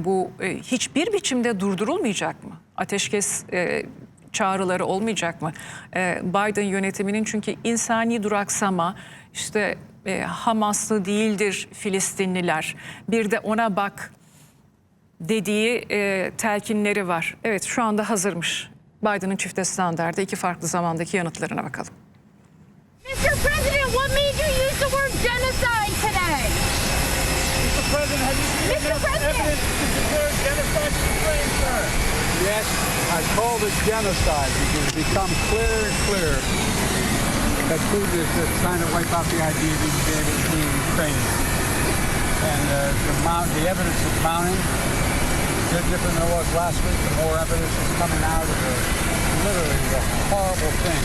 Bu e, hiçbir biçimde durdurulmayacak mı? Ateşkes e, çağrıları olmayacak mı? E, Biden yönetiminin çünkü insani duraksama, işte e, Hamaslı değildir Filistinliler, bir de ona bak dediği e, telkinleri var. Evet şu anda hazırmış. Biden'ın çifte standardı iki farklı zamandaki yanıtlarına bakalım. Mr. President, what made you use the word genocide today? Mr. President, have you seen Mr. President. evidence I call this genocide because it's become clearer and clearer that Putin is just trying to wipe out the idea of even being to Ukraine. And uh, the, mount, the evidence is mounting. No different than it was last week. The more evidence is coming out of the, literally the horrible thing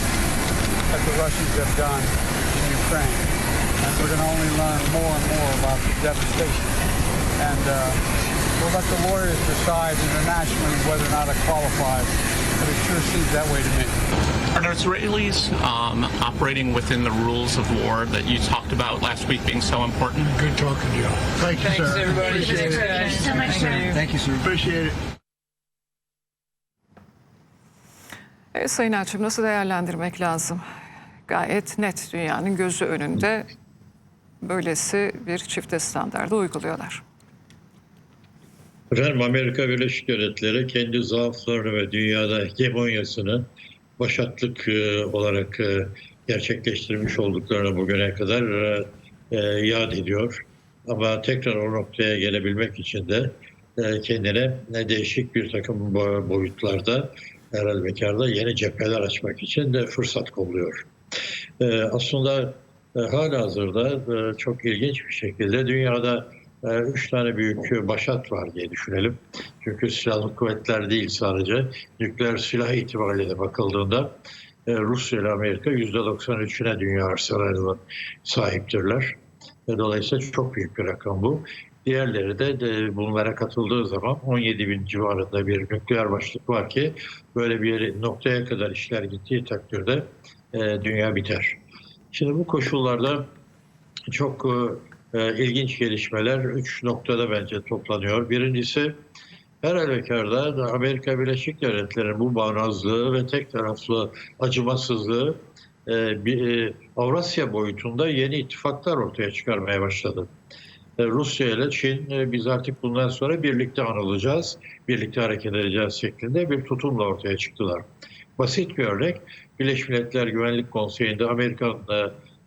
that the Russians have done in Ukraine. And we're going to only learn more and more about the devastation. And uh, we'll let the lawyers decide internationally whether or not it qualifies. But it sure seems that way to me. Are Israelis um, operating within the rules of war that you talked about last week being so important? Good talking to you. Thank you, sir. everybody. Appreciate it. Thank you so much, sir. Thank you, sir. Appreciate it. Evet, E, Sayın Elçim nasıl değerlendirmek lazım? Gayet net dünyanın gözü önünde böylesi bir çifte standardı uyguluyorlar. Efendim Amerika Birleşik Devletleri kendi zaaflarını ve dünyada hegemonyasını başatlık e, olarak e, gerçekleştirmiş olduklarını bugüne kadar e, yad ediyor. Ama tekrar o noktaya gelebilmek için de kendine ne değişik bir takım bo- boyutlarda herhalde bekarda yeni cepheler açmak için de fırsat kolluyor. Aslında hala hazırda çok ilginç bir şekilde dünyada üç tane büyük başat var diye düşünelim. Çünkü silahlı kuvvetler değil sadece nükleer silah itibariyle de bakıldığında e, Rusya ile Amerika %93'üne dünya arsalarının sahiptirler. Dolayısıyla çok büyük bir rakam bu. Diğerleri de, de bunlara katıldığı zaman 17 bin civarında bir nükleer başlık var ki böyle bir noktaya kadar işler gittiği takdirde e, dünya biter. Şimdi bu koşullarda çok e, ilginç gelişmeler üç noktada bence toplanıyor. Birincisi her halükarda da Amerika Birleşik Devletleri'nin bu bağnazlığı ve tek taraflı acımasızlığı e, bir, e, Avrasya boyutunda yeni ittifaklar ortaya çıkarmaya başladı. E, Rusya ile Çin e, biz artık bundan sonra birlikte anılacağız, birlikte hareket edeceğiz şeklinde bir tutumla ortaya çıktılar. Basit bir örnek Birleşmiş Milletler Güvenlik Konseyi'nde Amerikan e,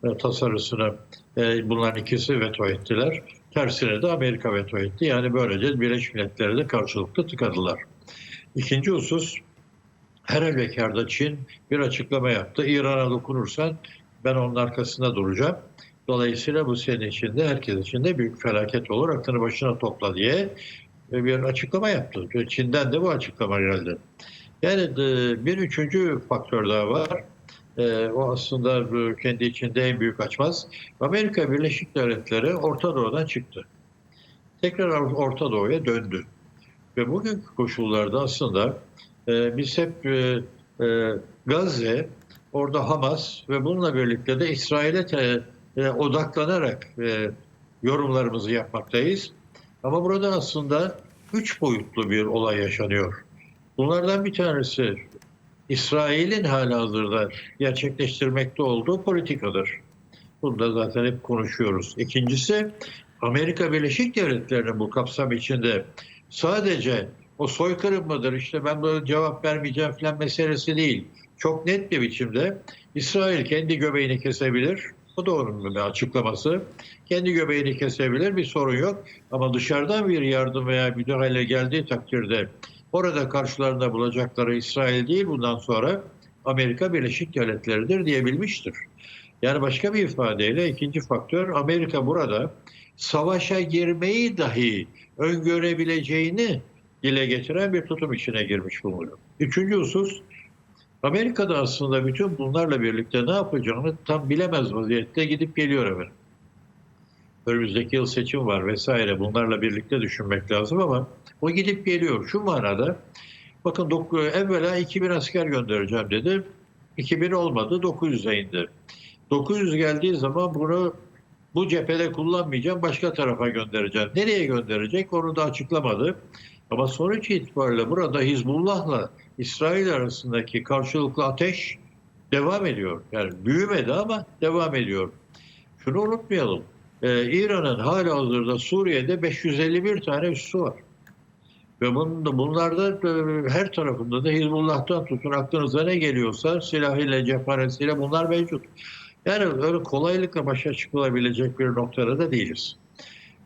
e, tasarısını e, bunların ikisi veto ettiler. Tersine de Amerika veto etti. Yani böylece Birleşmiş Milletler'e de karşılıklı tıkadılar. İkinci husus her halükarda Çin bir açıklama yaptı. İran'a dokunursan ben onun arkasında duracağım. Dolayısıyla bu senin için de herkes için de büyük felaket olur. Aklını başına topla diye bir açıklama yaptı. Çin'den de bu açıklama geldi. Yani e, bir üçüncü faktör daha var. E, o aslında kendi içinde en büyük açmaz. Amerika Birleşik Devletleri Orta Doğu'dan çıktı. Tekrar Orta Doğu'ya döndü. Ve bugünkü koşullarda aslında e, biz hep e, e, Gazze, orada Hamas ve bununla birlikte de İsrail'e e, odaklanarak e, yorumlarımızı yapmaktayız. Ama burada aslında üç boyutlu bir olay yaşanıyor. Bunlardan bir tanesi İsrail'in halihazırda gerçekleştirmekte olduğu politikadır. Bunu da zaten hep konuşuyoruz. İkincisi Amerika Birleşik Devletleri'nin bu kapsam içinde sadece o soykırım mıdır işte ben böyle cevap vermeyeceğim falan meselesi değil. Çok net bir biçimde İsrail kendi göbeğini kesebilir. O da onun açıklaması. Kendi göbeğini kesebilir bir sorun yok. Ama dışarıdan bir yardım veya müdahale geldiği takdirde orada karşılarında bulacakları İsrail değil bundan sonra Amerika Birleşik Devletleri'dir diyebilmiştir. Yani başka bir ifadeyle ikinci faktör Amerika burada savaşa girmeyi dahi öngörebileceğini dile getiren bir tutum içine girmiş bulunuyor. Üçüncü husus Amerika'da aslında bütün bunlarla birlikte ne yapacağını tam bilemez vaziyette gidip geliyor efendim. Önümüzdeki yıl seçim var vesaire bunlarla birlikte düşünmek lazım ama o gidip geliyor. Şu manada bakın dok- evvela 2000 asker göndereceğim dedi. 2000 olmadı 900'e indi. 900 geldiği zaman bunu bu cephede kullanmayacağım başka tarafa göndereceğim. Nereye gönderecek onu da açıklamadı. Ama sonuç itibariyle burada Hizbullah'la İsrail arasındaki karşılıklı ateş devam ediyor. Yani büyümedi ama devam ediyor. Şunu unutmayalım. Ee, İran'ın hala hazırda Suriye'de 551 tane üssü var. Ve bunlarda e, her tarafında da Hizbullah'tan tutun aklınıza ne geliyorsa silahıyla, cephanesiyle bunlar mevcut. Yani öyle kolaylıkla başa çıkılabilecek bir noktada da değiliz.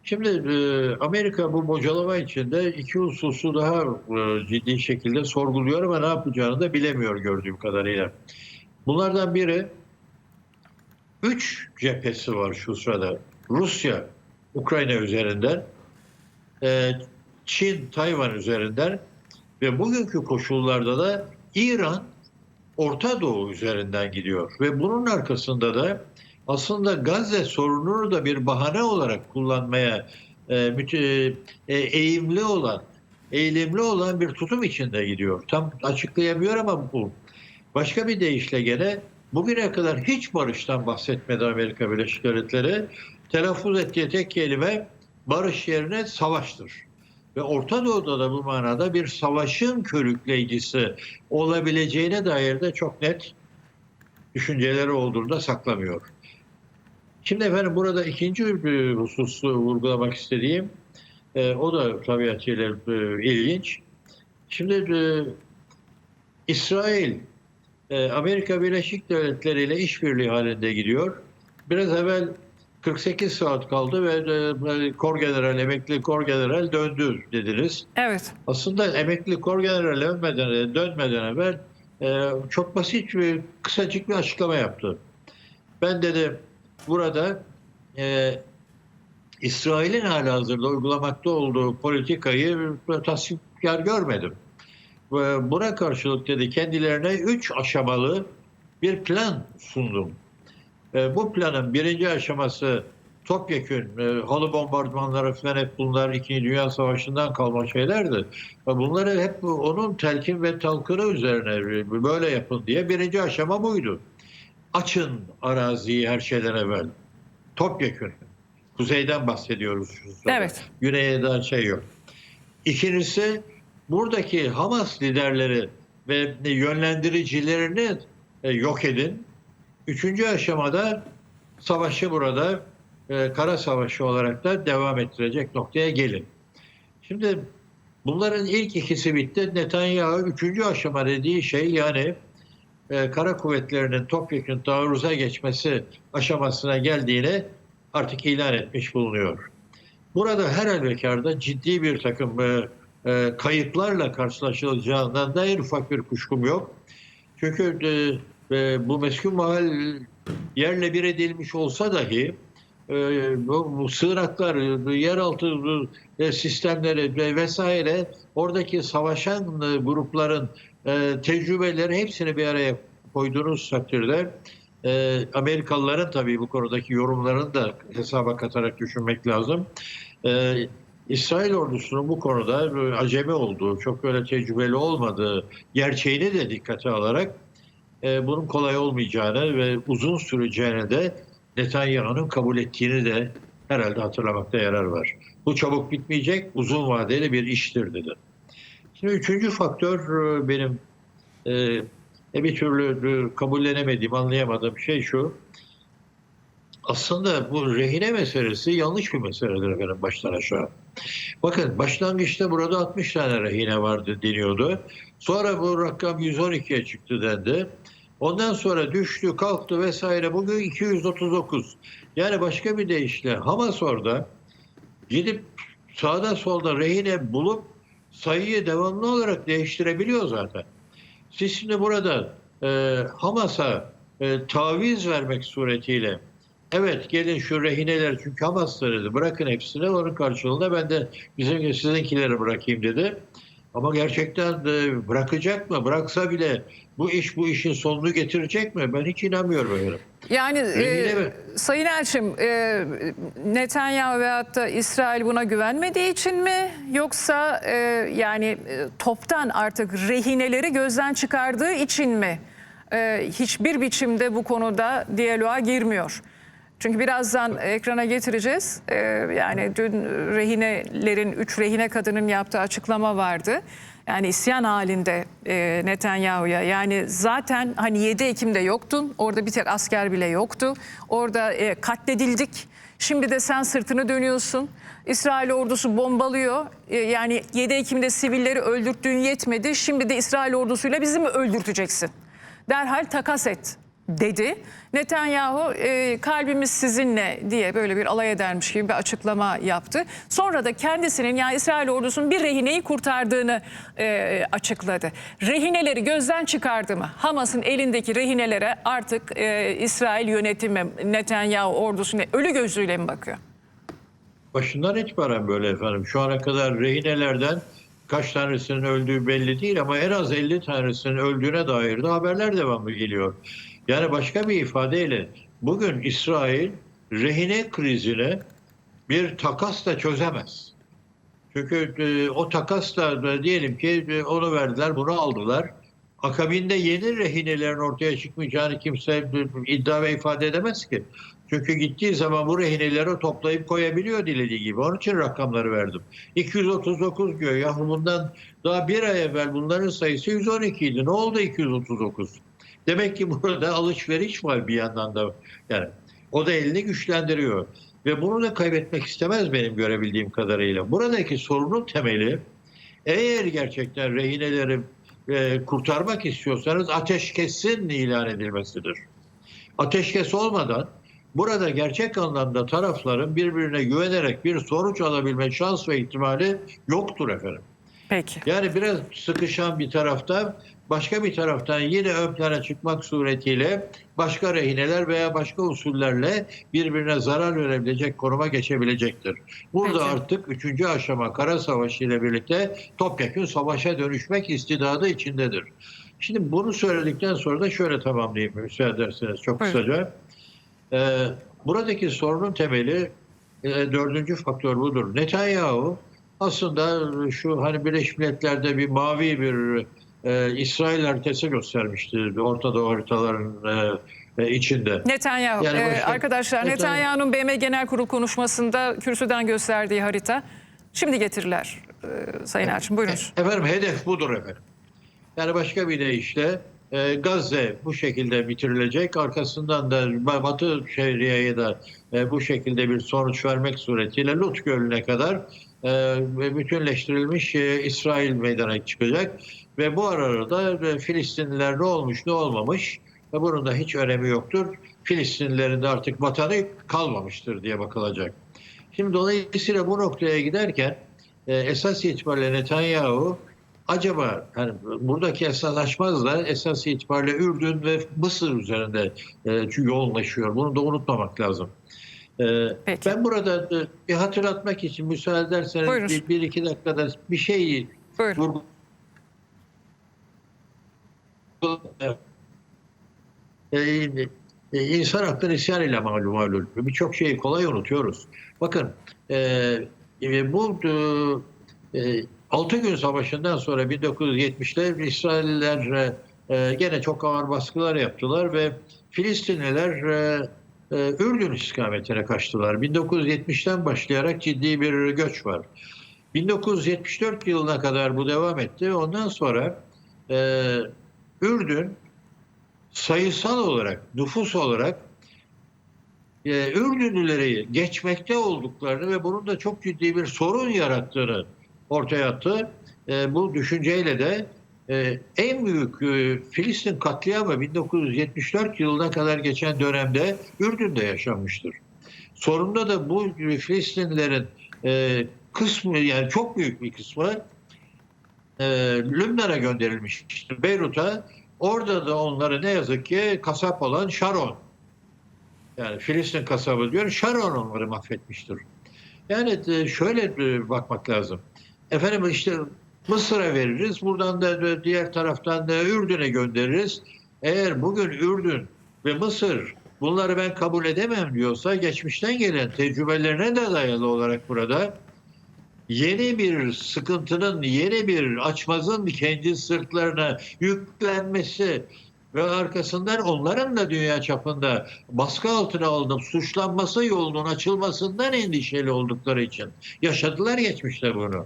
Şimdi e, Amerika bu bocalama içinde iki hususu daha e, ciddi şekilde sorguluyor ama ne yapacağını da bilemiyor gördüğüm kadarıyla. Bunlardan biri üç cephesi var şu sırada. Rusya, Ukrayna üzerinden, e, Çin, Tayvan üzerinden ve bugünkü koşullarda da İran, Orta Doğu üzerinden gidiyor. Ve bunun arkasında da aslında Gazze sorununu da bir bahane olarak kullanmaya e, e, eğimli olan, eğilimli olan bir tutum içinde gidiyor. Tam açıklayamıyor ama bu. Başka bir deyişle gene bugüne kadar hiç barıştan bahsetmedi Amerika Birleşik Devletleri. Telaffuz ettiği tek kelime barış yerine savaştır. Ve Orta Doğu'da da bu manada bir savaşın körükleyicisi olabileceğine dair de çok net düşünceleri olduğunu da saklamıyor. Şimdi efendim burada ikinci bir hususu vurgulamak istediğim, e, o da tabiatıyla e, ilginç. Şimdi e, İsrail e, Amerika Birleşik Devletleri ile işbirliği halinde gidiyor. Biraz evvel 48 saat kaldı ve e, Kor General, emekli Kor General döndü dediniz. Evet. Aslında emekli Kor General dönmeden, dönmeden evvel e, çok basit bir kısacık bir açıklama yaptı. Ben dedi burada e, İsrail'in hala hazırda uygulamakta olduğu politikayı tasvipkar görmedim. Buna karşılık dedi kendilerine üç aşamalı bir plan sundum. E, bu planın birinci aşaması topyekün e, halı bombardımanları falan hep bunlar İkinci Dünya Savaşı'ndan kalma şeylerdi. Ve bunları hep onun telkin ve talkını üzerine e, böyle yapın diye birinci aşama buydu. Açın araziyi her şeyden evvel. Topyekün. Kuzeyden bahsediyoruz. şu. Evet. Güneyde daha şey yok. İkincisi buradaki Hamas liderleri ve yönlendiricilerini e, yok edin. Üçüncü aşamada savaşı burada e, kara savaşı olarak da devam ettirecek noktaya gelin. Şimdi bunların ilk ikisi bitti. Netanyahu üçüncü aşama dediği şey yani e, kara kuvvetlerinin topyekun taarruza geçmesi aşamasına geldiğini artık ilan etmiş bulunuyor. Burada her halükarda ciddi bir takım e, e, kayıplarla karşılaşılacağından dair ufak bir kuşkum yok. Çünkü e, e, bu meskun mahal yerle bir edilmiş olsa dahi e, bu, bu sığınaklar, e, yeraltı e, sistemleri ve vesaire oradaki savaşan e, grupların e, tecrübeleri hepsini bir araya koyduğunuz takdirde e, Amerikalıların tabii bu konudaki yorumlarını da hesaba katarak düşünmek lazım. E, İsrail ordusunun bu konuda böyle acemi olduğu, çok böyle tecrübeli olmadığı gerçeğini de dikkate alarak e, bunun kolay olmayacağını ve uzun süreceğini de Netanyahu'nun kabul ettiğini de herhalde hatırlamakta yarar var. Bu çabuk bitmeyecek, uzun vadeli bir iştir dedi. Şimdi üçüncü faktör e, benim e, e, bir türlü kabullenemediğim, anlayamadığım şey şu. Aslında bu rehine meselesi yanlış bir meseledir efendim baştan aşağı. Bakın başlangıçta burada 60 tane rehine vardı deniyordu. Sonra bu rakam 112'ye çıktı dendi. Ondan sonra düştü, kalktı vesaire. Bugün 239. Yani başka bir deyişle Hamas orada gidip sağda solda rehine bulup sayıyı devamlı olarak değiştirebiliyor zaten. Siz şimdi burada e, Hamas'a e, taviz vermek suretiyle evet gelin şu rehineler çünkü Hamas bırakın hepsini onun karşılığında ben de bizim sizinkileri bırakayım dedi. Ama gerçekten de bırakacak mı? Bıraksa bile bu iş bu işin sonunu getirecek mi? Ben hiç inanmıyorum efendim. Yani e? Sayın Elçim, e, Netanyahu veyahut da İsrail buna güvenmediği için mi? Yoksa e, yani e, toptan artık rehineleri gözden çıkardığı için mi? E, hiçbir biçimde bu konuda diyaloğa girmiyor. Çünkü birazdan ekrana getireceğiz. Ee, yani dün rehinelerin, üç rehine kadının yaptığı açıklama vardı. Yani isyan halinde e, Netanyahu'ya. Yani zaten hani 7 Ekim'de yoktun. Orada bir tek asker bile yoktu. Orada e, katledildik. Şimdi de sen sırtını dönüyorsun. İsrail ordusu bombalıyor. E, yani 7 Ekim'de sivilleri öldürttüğün yetmedi. Şimdi de İsrail ordusuyla bizi mi öldürteceksin? Derhal takas et dedi. Netanyahu e, kalbimiz sizinle diye böyle bir alay edermiş gibi bir açıklama yaptı. Sonra da kendisinin yani İsrail ordusunun bir rehineyi kurtardığını e, açıkladı. Rehineleri gözden çıkardı mı? Hamas'ın elindeki rehinelere artık e, İsrail yönetimi Netanyahu ordusuna ölü gözüyle mi bakıyor? Başından itibaren böyle efendim. Şu ana kadar rehinelerden kaç tanesinin öldüğü belli değil ama en az 50 tanesinin öldüğüne dair de haberler devamlı geliyor. Yani başka bir ifadeyle bugün İsrail rehine krizini bir takasla çözemez. Çünkü e, o takasla diyelim ki e, onu verdiler, bunu aldılar. Akabinde yeni rehinelerin ortaya çıkmayacağını kimse e, iddia ve ifade edemez ki. Çünkü gittiği zaman bu rehineleri toplayıp koyabiliyor dilediği gibi. Onun için rakamları verdim. 239 diyor. Ya bundan daha bir ay evvel bunların sayısı 112 idi. Ne oldu 239? Demek ki burada alışveriş var bir yandan da. Yani o da elini güçlendiriyor. Ve bunu da kaybetmek istemez benim görebildiğim kadarıyla. Buradaki sorunun temeli eğer gerçekten rehineleri e, kurtarmak istiyorsanız ateşkesin ilan edilmesidir. Ateşkes olmadan burada gerçek anlamda tarafların birbirine güvenerek bir sonuç alabilme şans ve ihtimali yoktur efendim. Peki. Yani biraz sıkışan bir tarafta başka bir taraftan yine ön plana çıkmak suretiyle başka rehineler veya başka usullerle birbirine zarar verebilecek konuma geçebilecektir. Burada Peki. artık üçüncü aşama kara savaşı ile birlikte topyekun savaşa dönüşmek istidadı içindedir. Şimdi bunu söyledikten sonra da şöyle tamamlayayım müsaade ederseniz çok Buyurun. kısaca. Ee, buradaki sorunun temeli e, dördüncü faktör budur. Netanyahu aslında şu hani Birleşmiş Milletler'de bir mavi bir e, İsrail haritası göstermişti Orta Doğu haritaların e, e, içinde. Netanyahu. Yani başka- arkadaşlar Netanyahu- Netanyahu'nun BM Genel Kurul konuşmasında kürsüden gösterdiği harita. Şimdi getirirler ee, Sayın Elçin. Buyurun. Efendim hedef budur efendim. Yani başka bir deyişle e, Gazze bu şekilde bitirilecek. Arkasından da Batı Şeria'ya da e, bu şekilde bir sonuç vermek suretiyle Lut Gölü'ne kadar e, bütünleştirilmiş e, İsrail meydana çıkacak. Ve bu arada e, Filistinliler ne olmuş ne olmamış ve bunun da hiç önemi yoktur. Filistinlilerin de artık vatanı kalmamıştır diye bakılacak. Şimdi dolayısıyla bu noktaya giderken e, esas itibariyle Netanyahu acaba yani buradaki esaslaşmazla esas itibariyle Ürdün ve Mısır üzerinde e, yoğunlaşıyor. Bunu da unutmamak lazım. E, Peki. ben burada e, bir hatırlatmak için müsaade ederseniz Buyurun. bir, bir iki dakikada bir şey Buyurun. vurgu e, e, insan hakları isyan ile malum malum. Birçok şeyi kolay unutuyoruz. Bakın e, bu e, e, 6 gün savaşından sonra 1970'te İsrailler e, gene çok ağır baskılar yaptılar ve Filistinliler e, Ürdün istikametine kaçtılar. 1970'ten başlayarak ciddi bir göç var. 1974 yılına kadar bu devam etti. Ondan sonra e, Ürdün sayısal olarak, nüfus olarak e, Ürdünlüleri geçmekte olduklarını ve bunun da çok ciddi bir sorun yarattığını ortaya attı. E, bu düşünceyle de e, en büyük e, Filistin katliamı 1974 yılına kadar geçen dönemde Ürdün'de yaşanmıştır. Sorunda da bu Filistinlilerin e, kısmı yani çok büyük bir kısmı e, Lübnan'a gönderilmiştir. Beyrut'a orada da onları ne yazık ki kasap olan Sharon yani Filistin kasabı diyor Sharon onları mahvetmiştir. Yani e, şöyle e, bakmak lazım. Efendim işte Mısır'a veririz. Buradan da diğer taraftan da Ürdün'e göndeririz. Eğer bugün Ürdün ve Mısır bunları ben kabul edemem diyorsa geçmişten gelen tecrübelerine de dayalı olarak burada yeni bir sıkıntının, yeni bir açmazın kendi sırtlarına yüklenmesi ve arkasından onların da dünya çapında baskı altına alınıp suçlanması yolunun açılmasından endişeli oldukları için yaşadılar geçmişte bunu.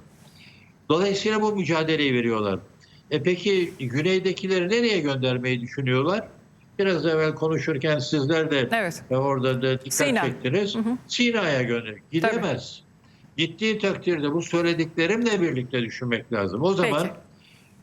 Dolayısıyla bu mücadeleyi veriyorlar. E peki güneydekileri nereye göndermeyi düşünüyorlar? Biraz evvel konuşurken sizler de Evet. e, orada da dikkat Sina. çektiniz. Sina'ya gönder. Gidemez. Gittiği takdirde bu söylediklerimle birlikte düşünmek lazım. O zaman Peki.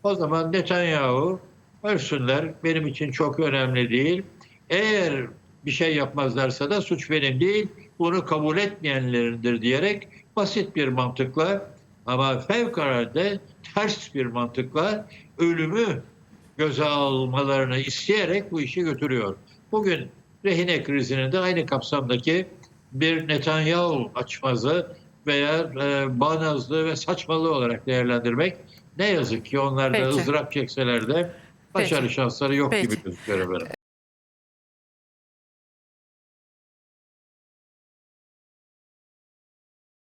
o zaman Netanyahu ölsünler benim için çok önemli değil. Eğer bir şey yapmazlarsa da suç benim değil. Bunu kabul etmeyenlerindir diyerek basit bir mantıkla ama fevkalade ters bir mantıkla ölümü göze almalarını isteyerek bu işi götürüyor. Bugün rehine krizinin de aynı kapsamdaki bir Netanyahu açmazı veya e, bağnazlığı ve saçmalığı olarak değerlendirmek ne yazık ki onlar da Peki. ızdırap çekseler de başarı Peki. şansları yok Peki. gibi gözüküyor efendim.